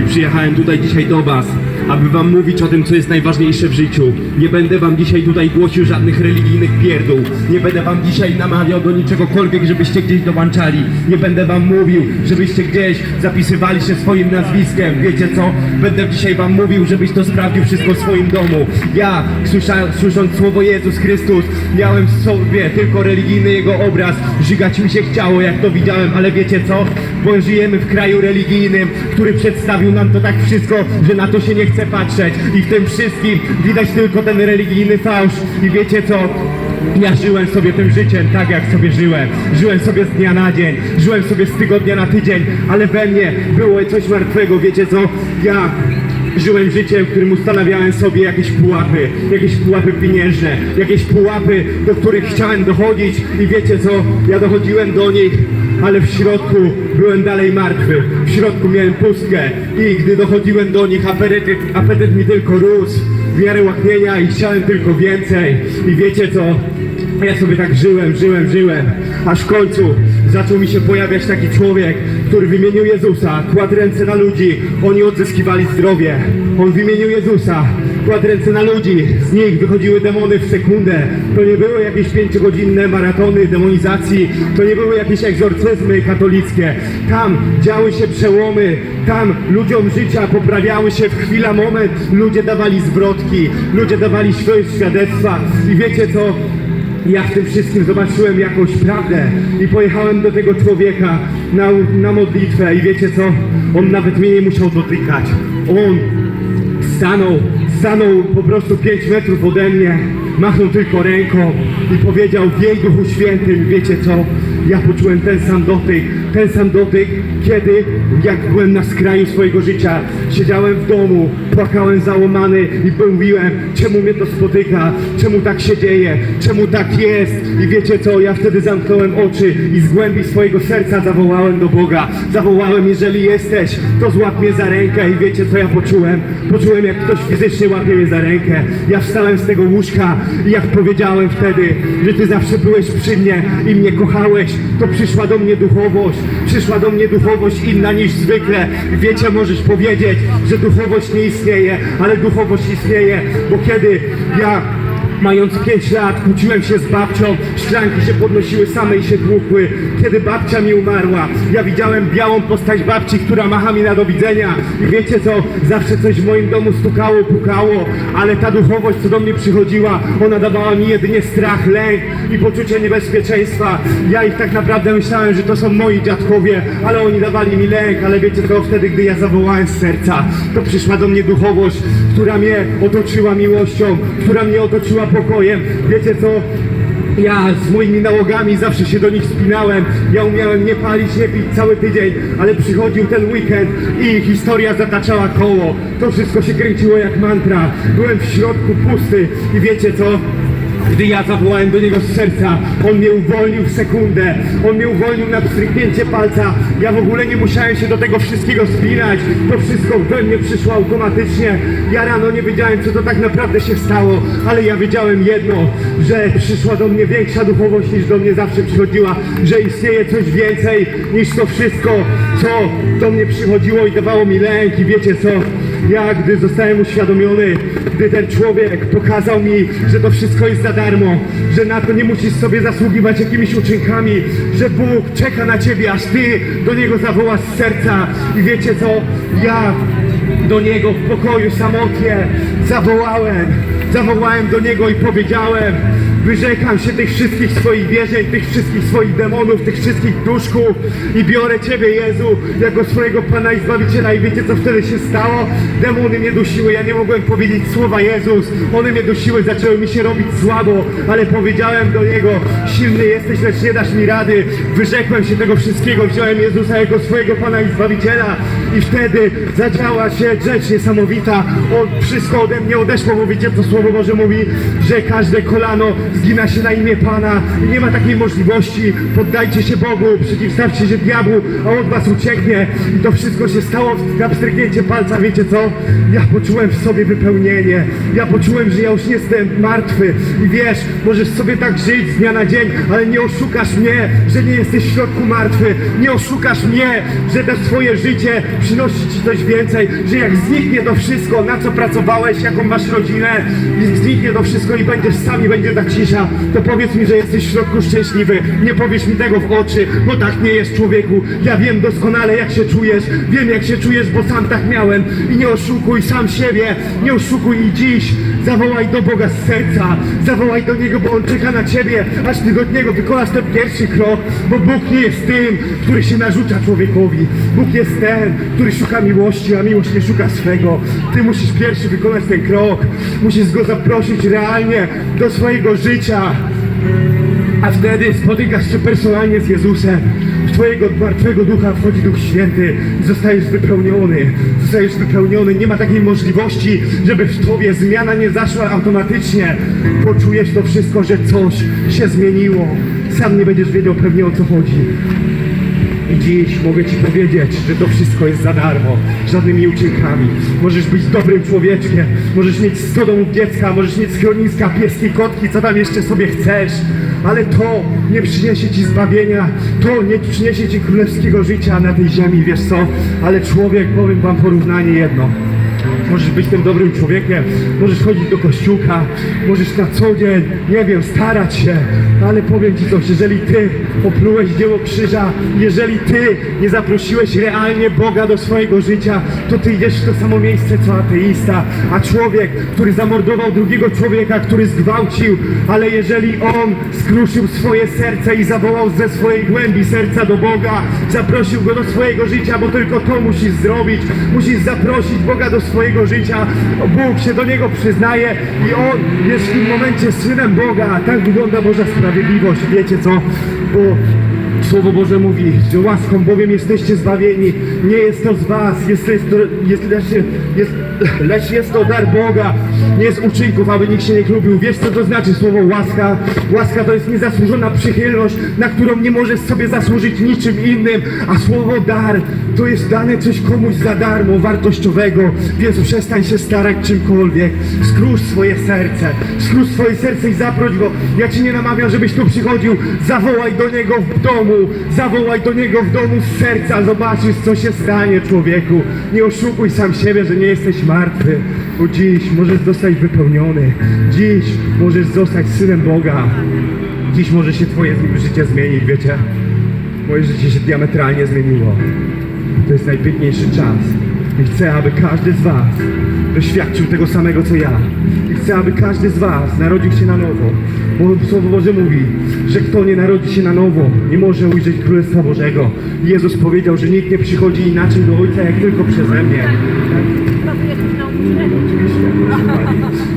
i przyjechałem tutaj dzisiaj do Was, aby Wam mówić o tym, co jest najważniejsze w życiu. Nie będę Wam dzisiaj tutaj głosił żadnych religijnych pierdół. Nie będę Wam dzisiaj namawiał do niczegokolwiek, żebyście gdzieś dołączali. Nie będę Wam mówił, żebyście gdzieś zapisywali się swoim nazwiskiem. Wiecie co? Będę dzisiaj Wam mówił, żebyś to sprawdził wszystko w swoim domu. Ja, słysząc słowo Jezus Chrystus, miałem w sobie tylko religijny Jego obraz. Żygać mi się chciało, jak to widziałem, ale wiecie co? Bo żyjemy w kraju religijnym, który przedstawił nam to tak wszystko, że na to się nie chce patrzeć. I w tym wszystkim widać tylko ten religijny fałsz. I wiecie co? Ja żyłem sobie tym życiem tak, jak sobie żyłem. Żyłem sobie z dnia na dzień, żyłem sobie z tygodnia na tydzień, ale we mnie było coś martwego, wiecie co? Ja Żyłem życiem, w którym ustanawiałem sobie jakieś pułapy, jakieś pułapy pieniężne, jakieś pułapy, do których chciałem dochodzić i wiecie co, ja dochodziłem do nich, ale w środku byłem dalej martwy, w środku miałem pustkę i gdy dochodziłem do nich, apetyt, apetyt mi tylko rósł, w miarę łaknienia i chciałem tylko więcej. I wiecie co, ja sobie tak żyłem, żyłem, żyłem, aż w końcu zaczął mi się pojawiać taki człowiek, który w imieniu Jezusa kładł ręce na ludzi, oni odzyskiwali zdrowie. On w imieniu Jezusa kładł ręce na ludzi, z nich wychodziły demony w sekundę. To nie były jakieś pięciogodzinne maratony demonizacji, to nie były jakieś egzorcyzmy katolickie. Tam działy się przełomy, tam ludziom życia poprawiały się w chwila moment, ludzie dawali zwrotki, ludzie dawali swoje świadectwa i wiecie co? Ja w tym wszystkim zobaczyłem jakąś prawdę i pojechałem do tego człowieka na, na modlitwę i wiecie co? On nawet mnie nie musiał dotykać. On stanął, stanął po prostu 5 metrów ode mnie, machnął tylko ręką i powiedział w jej Duchu Świętym, wiecie co? Ja poczułem ten sam dotyk, ten sam dotyk, kiedy jak byłem na skraju swojego życia, siedziałem w domu, płakałem załamany i mówiłem, czemu mnie to spotyka, czemu tak się dzieje, czemu tak jest. I wiecie co, ja wtedy zamknąłem oczy i z głębi swojego serca zawołałem do Boga, zawołałem, jeżeli jesteś, to złap mnie za rękę i wiecie co ja poczułem? Poczułem jak ktoś fizycznie łapie mnie za rękę, ja wstałem z tego łóżka i jak powiedziałem wtedy, że Ty zawsze byłeś przy mnie i mnie kochałeś, to przyszła do mnie duchowość, przyszła do mnie duchowość inna niż zwykle. Wiecie, możesz powiedzieć, że duchowość nie istnieje, ale duchowość istnieje, bo kiedy ja Mając 5 lat kłóciłem się z babcią, szklanki się podnosiły same i się tłukły. Kiedy babcia mi umarła, ja widziałem białą postać babci, która macha mi na do widzenia. I wiecie co, zawsze coś w moim domu stukało, pukało, ale ta duchowość, co do mnie przychodziła, ona dawała mi jedynie strach, lęk i poczucie niebezpieczeństwa. Ja ich tak naprawdę myślałem, że to są moi dziadkowie, ale oni dawali mi lęk, ale wiecie co, wtedy, gdy ja zawołałem z serca, to przyszła do mnie duchowość, która mnie otoczyła miłością, która mnie otoczyła pokojem. Wiecie co? Ja z moimi nałogami zawsze się do nich spinałem. Ja umiałem nie palić, nie pić cały tydzień, ale przychodził ten weekend i historia zataczała koło. To wszystko się kręciło jak mantra. Byłem w środku pusty i wiecie co? Gdy ja zawołałem do niego z serca, on mnie uwolnił w sekundę. On mnie uwolnił na pstryknięcie palca. Ja w ogóle nie musiałem się do tego wszystkiego spinać. To wszystko we mnie przyszło automatycznie. Ja rano nie wiedziałem, co to tak naprawdę się stało, ale ja wiedziałem jedno, że przyszła do mnie większa duchowość niż do mnie zawsze przychodziła, że istnieje coś więcej niż to wszystko, co do mnie przychodziło i dawało mi lęk. I wiecie co? Ja, gdy zostałem uświadomiony, gdy ten człowiek pokazał mi, że to wszystko jest za darmo, że na to nie musisz sobie zasługiwać jakimiś uczynkami, że Bóg czeka na ciebie, aż ty do Niego zawołasz z serca. I wiecie co? Ja do Niego w pokoju samotnie zawołałem, zawołałem do Niego i powiedziałem, wyrzekam się tych wszystkich swoich wierzeń, tych wszystkich swoich demonów, tych wszystkich duszków i biorę Ciebie, Jezu, jako swojego Pana i Zbawiciela. I wiecie co wtedy się stało? Demony mnie dusiły, ja nie mogłem powiedzieć słowa Jezus, one mnie dusiły, zaczęły mi się robić słabo, ale powiedziałem do Niego, silny jesteś, lecz nie dasz mi rady, wyrzekłem się tego wszystkiego, wziąłem Jezusa jako swojego Pana i Zbawiciela. I wtedy zadziała się rzecz niesamowita, on wszystko ode mnie odeszło, bo wiecie co Słowo Boże mówi, że każde kolano zgina się na imię Pana nie ma takiej możliwości. Poddajcie się Bogu, przeciwstawcie się diabłu, a od was ucieknie. I to wszystko się stało na pstryknięcie palca, wiecie co? Ja poczułem w sobie wypełnienie. Ja poczułem, że ja już nie jestem martwy. I wiesz, możesz sobie tak żyć z dnia na dzień, ale nie oszukasz mnie, że nie jesteś w środku martwy. Nie oszukasz mnie, że to swoje życie przynosi ci coś więcej, że jak zniknie to wszystko, na co pracowałeś, jaką masz rodzinę, i zniknie to wszystko i będziesz sam i będzie ta cisza, to powiedz mi, że jesteś w środku szczęśliwy. Nie powiesz mi tego w oczy, bo tak nie jest człowieku. Ja wiem doskonale jak się czujesz, wiem jak się czujesz, bo sam tak miałem i nie oszukuj sam siebie, nie oszukuj i dziś zawołaj do Boga z serca, zawołaj do Niego, bo On czeka na Ciebie, aż Ty do Niego wykonasz ten pierwszy krok, bo Bóg nie jest tym, który się narzuca człowiekowi. Bóg jest ten, który szuka miłości, a miłość nie szuka swego. Ty musisz pierwszy wykonać ten krok, musisz Go zaprosić realnie do swojego życia. A wtedy spotykasz się personalnie z Jezusem. W Twojego martwego ducha wchodzi Duch Święty zostajesz wypełniony. Zostajesz wypełniony. Nie ma takiej możliwości, żeby w Tobie zmiana nie zaszła automatycznie. Poczujesz to wszystko, że coś się zmieniło. Sam nie będziesz wiedział pewnie o co chodzi. I dziś mogę Ci powiedzieć, że to wszystko jest za darmo, żadnymi uczynkami. Możesz być dobrym człowieczkiem, możesz mieć 100 domów dziecka, możesz mieć schroniska, pieski, kotki, co tam jeszcze sobie chcesz. Ale to nie przyniesie Ci zbawienia, to nie przyniesie Ci królewskiego życia na tej ziemi, wiesz co? Ale człowiek, powiem Wam porównanie jedno. Możesz być tym dobrym człowiekiem, możesz chodzić do kościółka, możesz na co dzień, nie wiem, starać się, ale powiem Ci coś, jeżeli Ty oplułeś dzieło krzyża, jeżeli Ty nie zaprosiłeś realnie Boga do swojego życia, to Ty idziesz w to samo miejsce co ateista, a człowiek, który zamordował drugiego człowieka, który zgwałcił, ale jeżeli on skruszył swoje serce i zawołał ze swojej głębi serca do Boga, zaprosił Go do swojego życia, bo tylko to musisz zrobić, musisz zaprosić Boga do swojego życia, Bóg się do Niego przyznaje i On jest w tym momencie Synem Boga, tak wygląda Boża sprawiedliwość, wiecie co, bo Słowo Boże mówi, że łaską bowiem jesteście zbawieni. Nie jest to z was, jest, jest, jest, lecz, jest, lecz jest to dar Boga. Nie jest uczynków, aby nikt się nie chlubił. Wiesz co to znaczy słowo łaska? Łaska to jest niezasłużona przychylność, na którą nie możesz sobie zasłużyć niczym innym. A słowo dar to jest dane coś komuś za darmo, wartościowego. Więc przestań się starać czymkolwiek. Skrusz swoje serce. Skrusz swoje serce i zaproś go. Ja ci nie namawiam, żebyś tu przychodził. Zawołaj do niego w domu. Zawołaj do niego w domu z serca. Zobaczysz, co się stanie, człowieku. Nie oszukuj sam siebie, że nie jesteś martwy. Bo dziś możesz zostać wypełniony. Dziś możesz zostać synem Boga. Dziś może się twoje życie zmienić, wiecie? Moje życie się diametralnie zmieniło. To jest najpiękniejszy czas. I chcę, aby każdy z Was doświadczył tego samego co ja. I chcę, aby każdy z Was narodził się na nowo. Bo Słowo Boże mówi, że kto nie narodzi się na nowo, nie może ujrzeć Królestwa Bożego. Jezus powiedział, że nikt nie przychodzi inaczej do Ojca, jak tylko przeze mnie.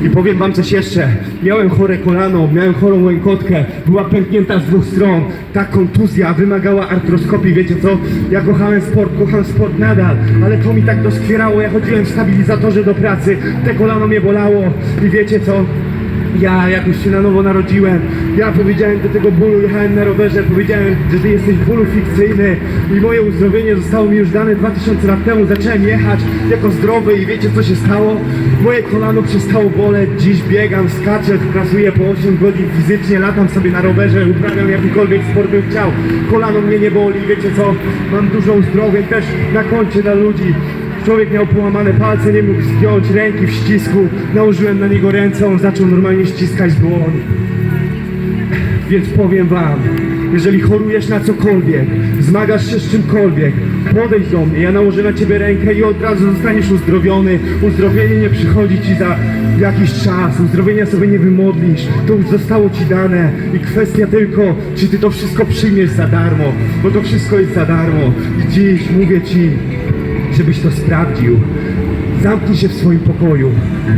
I powiem wam coś jeszcze. Miałem chore kolano, miałem chorą łękotkę, była pęknięta z dwóch stron. Ta kontuzja wymagała artroskopii, wiecie co? Ja kochałem sport, kocham sport nadal, ale to mi tak doskwierało, ja chodziłem w stabilizatorze do pracy, te kolano mnie bolało i wiecie co? Ja jak już się na nowo narodziłem, ja powiedziałem do tego bólu, jechałem na rowerze, powiedziałem, że ty jesteś bólu fikcyjny i moje uzdrowienie zostało mi już dane 2000 lat temu, zacząłem jechać jako zdrowy i wiecie co się stało? Moje kolano przestało boleć, dziś biegam, skaczę, pracuję po 8 godzin fizycznie, latam sobie na rowerze, uprawiam jakikolwiek sport bym chciał, kolano mnie nie boli, wiecie co? Mam dużo uzdrowień też na koncie dla ludzi, Człowiek miał połamane palce, nie mógł zdjąć ręki w ścisku. Nałożyłem na niego ręce, on zaczął normalnie ściskać dłoń. Więc powiem wam, jeżeli chorujesz na cokolwiek, zmagasz się z czymkolwiek, podejdź do mnie, ja nałożę na ciebie rękę i od razu zostaniesz uzdrowiony. Uzdrowienie nie przychodzi ci za jakiś czas, uzdrowienia sobie nie wymodlisz, to już zostało ci dane i kwestia tylko, czy ty to wszystko przyjmiesz za darmo, bo to wszystko jest za darmo. I dziś mówię ci, żebyś to sprawdził. Zamknij się w swoim pokoju.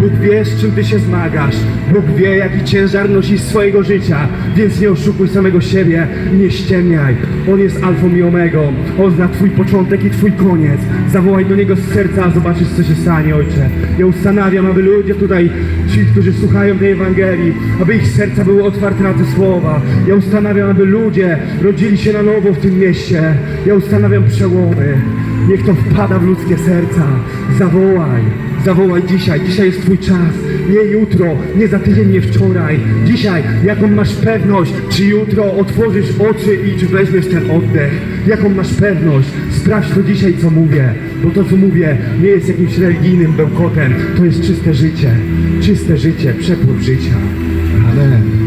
Bóg wie, z czym ty się zmagasz. Bóg wie, jaki ciężar nosisz swojego życia. Więc nie oszukuj samego siebie i nie ściemniaj. On jest alfą i omegą. On zna twój początek i twój koniec. Zawołaj do Niego z serca, a zobaczysz, co się stanie, Ojcze. Ja ustanawiam, aby ludzie tutaj, ci, którzy słuchają tej Ewangelii, aby ich serca były otwarte na te słowa. Ja ustanawiam, aby ludzie rodzili się na nowo w tym mieście. Ja ustanawiam przełomy. Niech to wpada w ludzkie serca. Zawołaj, zawołaj dzisiaj. Dzisiaj jest Twój czas. Nie jutro, nie za tydzień, nie wczoraj. Dzisiaj, jaką masz pewność, czy jutro otworzysz oczy i czy weźmiesz ten oddech? Jaką masz pewność? Sprawdź to dzisiaj, co mówię. Bo to, co mówię, nie jest jakimś religijnym bełkotem. To jest czyste życie. Czyste życie, przepływ życia. Amen.